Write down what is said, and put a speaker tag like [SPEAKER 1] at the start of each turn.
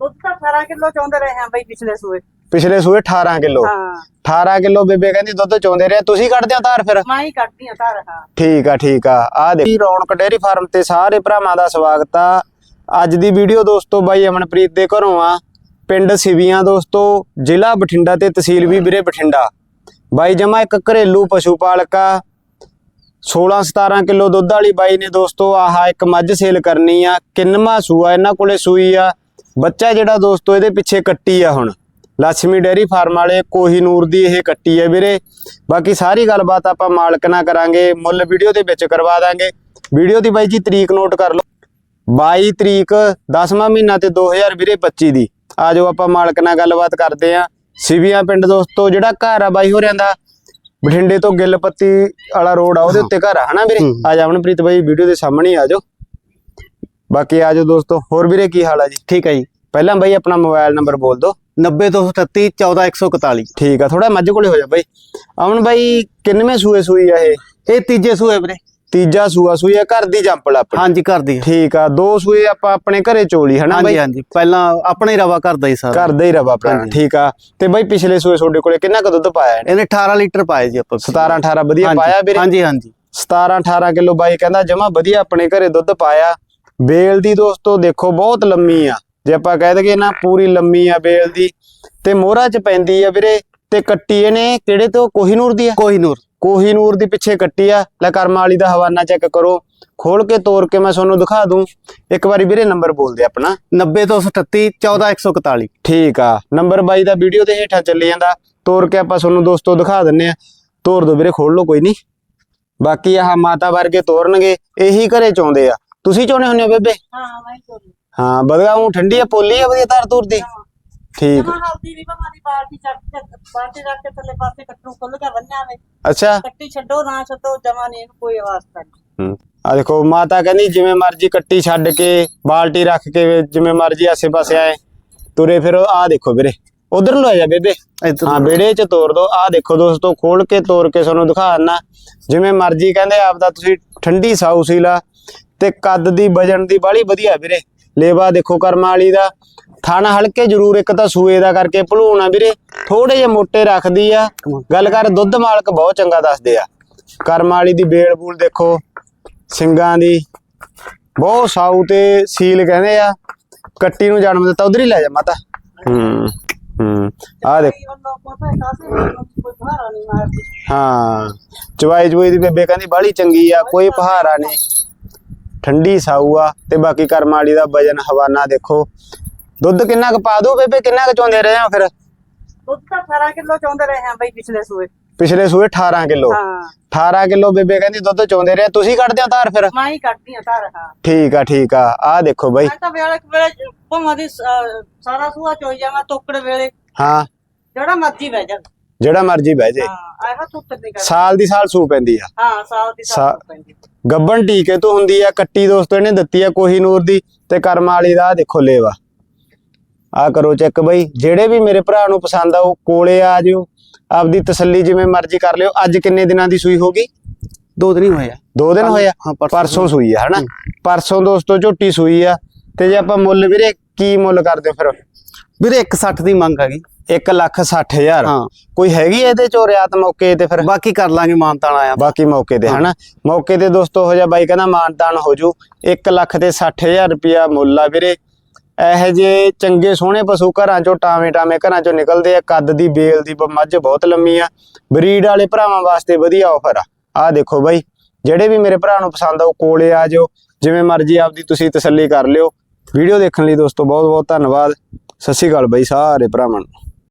[SPEAKER 1] ਦੁੱਧ ਤਾਂ 18 ਕਿਲੋ ਚਾਹੁੰਦੇ ਰਹੇ ਹਾਂ ਬਈ ਪਿਛਲੇ ਸੂਏ।
[SPEAKER 2] ਪਿਛਲੇ ਸੂਏ 18 ਕਿਲੋ।
[SPEAKER 1] ਹਾਂ।
[SPEAKER 2] 18 ਕਿਲੋ ਬੇਬੇ ਕਹਿੰਦੀ ਦੁੱਧ ਚੋਂਦੇ ਰਹੇ। ਤੁਸੀਂ ਕੱਢਦੇ ਹੋ ਧਾਰ ਫਿਰ?
[SPEAKER 1] ਮੈਂ ਹੀ ਕੱਢਦੀ ਆ ਧਾਰ ਹਾਂ।
[SPEAKER 2] ਠੀਕ ਆ ਠੀਕ ਆ। ਆ ਦੇਖੀ। ਰੌਣਕ ਡੇਅਰੀ ਫਾਰਮ ਤੇ ਸਾਰੇ ਭਰਾਵਾਂ ਦਾ ਸਵਾਗਤ ਆ। ਅੱਜ ਦੀ ਵੀਡੀਓ ਦੋਸਤੋ ਬਾਈ ਅਮਨਪ੍ਰੀਤ ਦੇ ਘਰੋਂ ਆ। ਪਿੰਡ ਸਿਵੀਆਂ ਦੋਸਤੋ ਜ਼ਿਲ੍ਹਾ ਬਠਿੰਡਾ ਤੇ ਤਹਿਸੀਲ ਵੀ ਵੀਰੇ ਬਠਿੰਡਾ। ਬਾਈ ਜਮਾ ਇੱਕ ਘਰੇਲੂ ਪਸ਼ੂ ਪਾਲਕ ਆ। 16 17 ਕਿਲੋ ਦੁੱਧ ਵਾਲੀ ਬਾਈ ਨੇ ਦੋਸਤੋ ਆਹ ਇੱਕ ਮੱਝ ਸੇਲ ਕਰਨੀ ਆ। ਕਿੰਨਵਾ ਸੂਆ ਇਹਨਾਂ ਕੋਲੇ ਸੂਈ ਆ। ਬੱਚਾ ਜਿਹੜਾ ਦੋਸਤੋ ਇਹਦੇ ਪਿੱਛੇ ਕੱਟੀ ਆ ਹੁਣ। ਲక్ష్ਮੀ ਡੇਅਰੀ ਫਾਰਮ ਵਾਲੇ ਕੋਹੀਨੂਰ ਦੀ ਇਹ ਕੱਟੀ ਹੈ ਵੀਰੇ। ਬਾਕੀ ਸਾਰੀ ਗੱਲਬਾਤ ਆਪਾਂ ਮਾਲਕ ਨਾਲ ਕਰਾਂਗੇ ਮੁੱਲ ਵੀਡੀਓ ਦੇ ਵਿੱਚ ਕਰਵਾ ਦਾਂਗੇ। ਵੀਡੀਓ ਦੀ ਬਾਈ ਜੀ ਤਰੀਕ ਨੋਟ ਕਰ ਲਓ। 22 ਤਰੀਕ 10ਵਾਂ ਮਹੀਨਾ ਤੇ 2000 ਵੀਰੇ 25 ਦੀ। ਆ ਜਾਓ ਆਪਾਂ ਮਾਲਕ ਨਾਲ ਗੱਲਬਾਤ ਕਰਦੇ ਆਂ। ਸਿਵੀਆਂ ਪਿੰਡ ਦੋਸਤੋ ਜਿਹੜਾ ਘਰ ਆ ਬਾਈ ਹੋਰਿਆਂ ਦਾ ਬਠਿੰਡੇ ਤੋਂ ਗਿੱਲਪੱਤੀ ਵਾਲਾ ਰੋਡ ਆ ਉਹਦੇ ਉੱਤੇ ਘਰ ਆ ਹਨਾ ਵੀਰੇ। ਆ ਜਾ ਅਮਨਪ੍ਰੀਤ ਬਾਈ ਵੀਡੀਓ ਦੇ ਸਾਹਮਣੇ ਆ ਜਾਓ। ਬਾਕੀ ਆ ਜਾਓ ਦੋਸਤੋ ਹੋਰ ਵੀਰੇ ਕੀ ਹਾਲ ਆ ਜੀ?
[SPEAKER 3] ਠੀਕ ਹੈ ਜੀ।
[SPEAKER 2] ਪਹਿਲਾਂ ਬਾਈ ਆਪਣਾ ਮੋਬਾਈਲ ਨੰਬਰ ਬੋਲ ਦਿਓ।
[SPEAKER 3] 90238 14141
[SPEAKER 2] ਠੀਕ ਆ ਥੋੜਾ ਮੱਝ ਕੋਲੇ ਹੋ ਜਾ ਬਾਈ। ਅਮਨ ਬਾਈ ਕਿੰਨਵੇਂ ਸੂਏ ਸੂਈ ਆ ਇਹ?
[SPEAKER 3] ਇਹ ਤੀਜੇ ਸੂਏ ਵੀਰੇ।
[SPEAKER 2] ਤੀਜਾ ਸੂਆ ਸੂਈ ਆ ਘਰ ਦੀ ਜੰਪਲ ਆਪਣੀ।
[SPEAKER 3] ਹਾਂਜੀ ਕਰਦੀ
[SPEAKER 2] ਠੀਕ ਆ ਦੋ ਸੂਏ ਆਪਾਂ ਆਪਣੇ ਘਰੇ ਚੋਲੀ ਹਨਾ
[SPEAKER 3] ਹਾਂਜੀ
[SPEAKER 2] ਬਾਈ?
[SPEAKER 3] ਹਾਂਜੀ ਪਹਿਲਾਂ ਆਪਣਾ ਹੀ ਰਵਾ ਕਰਦਾ ਹੀ ਸਾਰਾ।
[SPEAKER 2] ਘਰ ਦਾ ਹੀ ਰਵਾ ਆਪਣਾ
[SPEAKER 3] ਹਾਂਜੀ।
[SPEAKER 2] ਠੀਕ ਆ। ਤੇ ਬਾਈ ਪਿਛਲੇ ਸੂਏ ਤੁਹਾਡੇ ਕੋਲੇ ਕਿੰਨਾ ਕੁ ਦੁੱਧ ਪਾਇਆ ਇਹਨੇ?
[SPEAKER 3] ਇਹਨੇ 18 ਲੀਟਰ ਪਾਏ ਜੀ ਆਪਾਂ।
[SPEAKER 2] 17 18 ਵਧੀਆ
[SPEAKER 3] ਹਾਂਜੀ,
[SPEAKER 2] ਪਾਇਆ ਵੀਰੇ?
[SPEAKER 3] ਹਾਂਜੀ ਹਾਂਜੀ।
[SPEAKER 2] 17 18 ਕਿਲੋ ਬਾਈ ਕਹਿੰਦਾ ਜਮਾ ਵਧੀਆ ਆਪਣੇ ਘਰੇ ਦੁੱਧ ਪਾਇਆ। ਬੇਲ ਦੀ ਦੋਸਤੋ ਦੇਖੋ ਬਹੁਤ ਲੰਮੀ ਆ। ਜੇ ਆਪਾਂ ਕਹਿ ਦਈਏ ਨਾ ਪੂਰੀ ਲੰਮੀ ਆ ਬੇਲ ਦੀ ਤੇ ਮੋਹਰਾ ਚ ਪੈਂਦੀ ਆ ਵੀਰੇ ਤੇ ਕੱਟੀ ਇਹਨੇ ਕਿਹੜੇ ਤੋਂ? ਕੋਹੀਨੂਰ ਦੀ ਆ?
[SPEAKER 3] ਕੋਹੀਨੂਰ।
[SPEAKER 2] ਕੋਹੀਨੂਰ ਦੀ ਪਿੱਛੇ ਕੱਟੀ ਆ। ਲੈ ਕਰਮ ਵਾਲੀ ਦਾ ਹਵਾਨਾ ਚੈੱਕ ਕਰੋ। ਖੋਲ ਕੇ ਤੋੜ ਕੇ ਮੈਂ ਤੁਹਾਨੂੰ ਦਿਖਾ ਦੂੰ। ਇੱਕ ਵਾਰੀ ਵੀਰੇ ਨੰਬਰ ਬੋਲ ਦੇ ਆਪਣਾ।
[SPEAKER 3] 90238 14141
[SPEAKER 2] ਠੀਕ ਆ। ਨੰਬਰ 22 ਦਾ ਵੀਡੀਓ ਦੇ ਹੇਠਾਂ ਚੱਲੀ ਜਾਂਦਾ। ਤੋੜ ਕੇ ਆਪਾਂ ਤੁਹਾਨੂੰ ਦੋਸਤੋ ਦਿਖਾ ਦਿੰਨੇ ਆ। ਤੋੜ ਦੋ ਵੀਰੇ ਖੋਲ ਲਓ ਕੋਈ ਨਹੀਂ। ਬਾਕੀ ਆਹ ਮਾਤਾ ਵਰਗੇ ਤੋਰਨਗੇ ਇਹੀ ਘਰੇ ਚਾਉਂਦੇ ਆ। ਤੁਸੀਂ ਚਾਉਣੇ ਹੁੰਨੇ ਹੋ ਬੇਬੇ?
[SPEAKER 1] ਹਾਂ ਮੈਂ ਹੀ। ਤੋਰੀ
[SPEAKER 2] ਹਾਂ ਬਦਗਾ ਉਹ ਠੰਡੀ ਆ ਪੋਲੀ ਆ ਵਧੀਆ ਤਾਰ ਤੂਰ ਦੀ? ਠੀਕ।
[SPEAKER 1] ਜਮਾ ਹਲਦੀ ਵੀ ਮਾਰੀ ਬਾਲਟੀ ਚੱਕ ਕੇ ਬਾਲਟੀ ਰੱਖ ਕੇ ਥੱਲੇ ਪਾਸੇ ਕੱਟੂ ਖੁੱਲ ਕੇ ਬੰਨਿਆ ਵੇ।
[SPEAKER 2] ਅੱਛਾ।
[SPEAKER 1] ਕੱਟੀ ਛੱਡੋ ਨਾ ਛੱਡੋ ਜਮਾ ਨਹੀਂ ਇਹਨੂੰ ਕੋਈ ਆਵਾਜ਼ ਕਰਨੀ
[SPEAKER 2] ਆ ਦੇਖੋ ਮਾਤਾ ਕਹਿੰਦੀ ਜਿਵੇਂ ਮਰਜ਼ੀ ਕੱਟੀ ਛੱਡ ਕੇ ਬਾਲਟੀ ਰੱਖ ਕੇ ਜਿਵੇਂ ਮਰਜ਼ੀ ਆਸੇ ਪਾਸੇ ਆਏ ਤੁਰੇ ਫਿਰ ਆ ਦੇਖੋ ਵੀਰੇ। ਉਧਰ ਨੂੰ ਲੈ ਜਾ ਬੇਬੇ। ਹਾਂ ਵਿਹੜੇ 'ਚ ਤੋੜ ਦੋ ਆ ਦੇਖੋ ਦੋਸਤੋ ਖੋਲ ਕੇ ਤੋੜ ਕੇ ਤੁਹਾਨੂੰ ਦਿਖਾਣਾ ਜਿਵੇਂ ਮਰਜ਼ੀ ਕਹਿੰਦੇ ਆਪਦਾ ਤੁਸੀਂ ਠੰਡੀ ਸਾਊ ਸੀਲਾ ਤੇ ਕੱਦ ਦੀ ਵਜਨ ਦੀ ਬਾਲੀ ਵਧੀਆ ਵੀਰੇ। ਲੇਵਾ ਦੇਖੋ ਕਰਮਾ ਵਾਲੀ ਦਾ। ਥਣ ਹਲਕੇ ਜ਼ਰੂਰ ਇੱਕ ਤਾਂ ਸੂਏ ਦਾ ਕਰਕੇ ਭਲੂਣ ਵੀਰੇ। ਥੋੜੇ ਜਿਹੇ ਮੋਟੇ ਰੱਖਦੀ ਆ। ਗੱਲ ਕਰ ਦੁੱਧ ਮਾਲਕ ਬਹੁਤ ਚੰਗਾ ਦੱਸਦੇ ਆ। ਕਰਮਾ ਵਾਲੀ ਦੀ ਬੇਲ ਬੂਲ ਦੇਖੋ। ਸਿੰਗਾਂ ਦੀ। ਬਹੁਤ ਸਾਊ ਤੇ ਸੀਲ ਕਹਿੰਦੇ ਆ। ਕੱਟੀ ਨੂੰ ਜਨਮ ਦਿੱਤਾ ਉਧਰ ਹੀ ਲੈ ਜਾ ਮਾਤਾ। ਹੂੰ ਹੂੰ। ਆ ਦੇਖ।
[SPEAKER 1] ਹੈ।
[SPEAKER 2] ਚਵਾਈ ਚਵਾਈ ਦੀ ਬੇਬੇ ਕਹਿੰਦੀ ਬਾਹਲੀ ਚੰਗੀ ਆ ਕੋਈ ਪਹਾਰਾ ਨਹੀਂ। ਠੰਡੀ ਸਾਊ ਆ ਤੇ ਬਾਕੀ ਕਰਮ ਵਾਲੀ ਦਾ ਵਜਨ ਹਵਾਨਾ ਦੇਖੋ। ਦੁੱਧ ਕਿੰਨਾ ਕੁ ਪਾ ਦੂ ਬੇਬੇ ਕਿੰਨਾ ਕੁ ਚੋਂਦੇ ਰਹੇ ਆ ਫਿਰ?
[SPEAKER 1] ਦੁੱਧ ਤਾਂ 18 ਕਿਲੋ ਚਾਹੁੰਦੇ ਰਹੇ ਹਾਂ ਬਈ ਪਿਛਲੇ ਸੂਏ।
[SPEAKER 2] ਪਿਛਲੇ ਸੂਏ 18 ਕਿਲੋ।
[SPEAKER 1] ਹਾਂ।
[SPEAKER 2] 18 ਕਿਲੋ ਬੇਬੇ ਕਹਿੰਦੀ ਦੁੱਧ ਚੋਂਦੇ ਰਹੇ ਤੁਸੀਂ ਕੱਢਦੇ ਹੋ ਧਾਰ ਫਿਰ?
[SPEAKER 1] ਮੈਂ ਹੀ ਕੱਢਦੀ ਆ ਧਾਰ ਹਾਂ।
[SPEAKER 2] ਠੀਕ ਆ ਠੀਕ ਆ। ਆ ਦੇਖੋ ਬਾਈ।
[SPEAKER 1] ਮੈਂ ਤਾਂ ਵੇਲੇ ਵੇਲੇ ਭਵਾਂ ਦੀ ਸ- ਸਾਰਾ ਸੂਆ ਚੋਈ ਜਾਵਾਂ ਤੋਕੜ ਵੇਲੇ।
[SPEAKER 2] ਹਾਂ।
[SPEAKER 1] ਜਿਹੜਾ ਮਰਜ਼ੀ ਬਹਿ ਜਾ।
[SPEAKER 2] ਜਿਹੜਾ ਮਰਜ਼ੀ ਬਹਿ ਜੇ।
[SPEAKER 1] ਹਾਂ ਆਇਆ ਤੂੰ ਤੇ ਕਰ
[SPEAKER 2] ਸਾਲ ਦੀ ਸਾਲ ਸੂ ਪੈਂਦੀ ਆ।
[SPEAKER 1] ਹਾਂ ਸਾਲ ਦੀ
[SPEAKER 2] ਸਾ-
[SPEAKER 1] ਸਾਲ ਪੈਂਦੀ
[SPEAKER 2] ਗੱਬਣ ਟੀਕੇ ਤੋਂ ਹੁੰਦੀ ਆ ਕੱਟੀ ਦੋਸਤੋ ਇਹਨੇ ਦਿੱਤੀ ਆ ਕੋਹੀਨੂਰ ਦੀ ਤੇ ਕਰਮ ਵਾਲੀ ਦਾ ਆਹ ਦੇਖੋ ਲੇਵਾ। ਆ ਕਰੋ ਚੈੱਕ ਬਈ ਜਿਹੜੇ ਵੀ ਮੇਰੇ ਭਰਾ ਨੂੰ ਪਸੰਦ ਆ ਉਹ ਕੋਲੇ ਆ ਜਿਓ। ਆਪਦੀ ਤਸੱਲੀ ਜਿਵੇਂ ਮਰਜ਼ੀ ਕਰ ਲਿਓ। ਅੱਜ ਕਿੰਨੇ ਦਿਨਾਂ ਦੀ ਸੂਈ ਹੋਗੀ
[SPEAKER 3] ਦੋ ਦਿਨ ਹੀ ਹੋਏ ਆ।
[SPEAKER 2] ਦੋ ਦਿਨ ਹੋਏ ਆ?
[SPEAKER 3] ਹਾਂ, ਪਰਸੋਂ
[SPEAKER 2] ਪਰਸੋਂ ਸੂਈ। ਆ ਹਨਾ? ਪਰਸੋਂ ਦੋਸਤੋ ਝੋਟੀ ਸੂਈ ਆ। ਤੇ ਜੇ ਆਪਾਂ ਮੁੱਲ ਵੀਰੇ ਕੀ ਮੁੱਲ ਕਰਦੇ ਹੋ ਫਿਰ?
[SPEAKER 3] ਵੀਰੇ 160 ਦੀ ਮੰਗ ਹੈਗੀ
[SPEAKER 2] 1 ਲੱਖ 60 ਹਜ਼ਾਰ।
[SPEAKER 3] ਹਾਂ।
[SPEAKER 2] ਕੋਈ ਹੈਗੀ ਇਹਦੇ ਚੋਂ ਰਿਆਤ ਮੌਕੇ ਤੇ ਫਿਰ?
[SPEAKER 3] ਬਾਕੀ ਕਰ ਲਾਂਗੇ ਮਾਨਤਾਨ ਆਇਆ।
[SPEAKER 2] ਬਾਕੀ ਮੌਕੇ ਤੇ ਹਨਾ? ਮੌਕੇ ਤੇ ਦੋਸਤੋ ਹੋ ਜਾ ਬਾਈ ਕਹਿੰਦਾ ਮਾਨਤਾਨ ਹੋ ਜੂ। 1 ਲੱਖ ਤੇ 60000 ਰੁਪਿਆ ਮੁੱਲ ਆ ਵੀਰੇ। ਇਹੋ ਜੇ ਚੰਗੇ ਸੋਹਣੇ ਪਸ਼ੂ ਘਰਾਂ ਚੋਂ ਟਾਵੇਂ ਟਾਵੇਂ ਘਰਾਂ ਚੋਂ ਨਿਕਲਦੇ ਆ। ਕੱਦ ਦੀ ਬੇਲ ਦੀ ਮੱਝ ਬਹੁਤ ਲੰਮੀ ਆ। ਬਰੀਡ ਵਾਲੇ ਭਰਾਵਾਂ ਵਾਸਤੇ ਵਧੀਆ ਆਫਰ ਆ। ਆਹ ਦੇਖੋ ਬਾਈ ਜਿਹੜੇ ਵੀ ਮੇਰੇ ਭਰਾ ਨੂੰ ਪਸੰਦ ਆ ਉਹ ਕੋਲੇ ਆ ਜਾਓ। ਜਿਵੇਂ ਮਰਜ਼ੀ ਆਪਦੀ ਤੁਸੀਂ ਤਸੱਲੀ ਕਰ ਲਿਓ। ਵੀਡੀਓ ਦੇਖਣ ਲਈ ਦੋਸਤੋ ਬਹੁਤ ਬਹੁਤ ਧੰਨਵਾਦ। ਸਤਿ ਸ਼੍ਰੀ ਅਕਾਲ ਬਾਈ ਸਾਰੇ ਭਰਾਵਾਂ ਨੂੰ।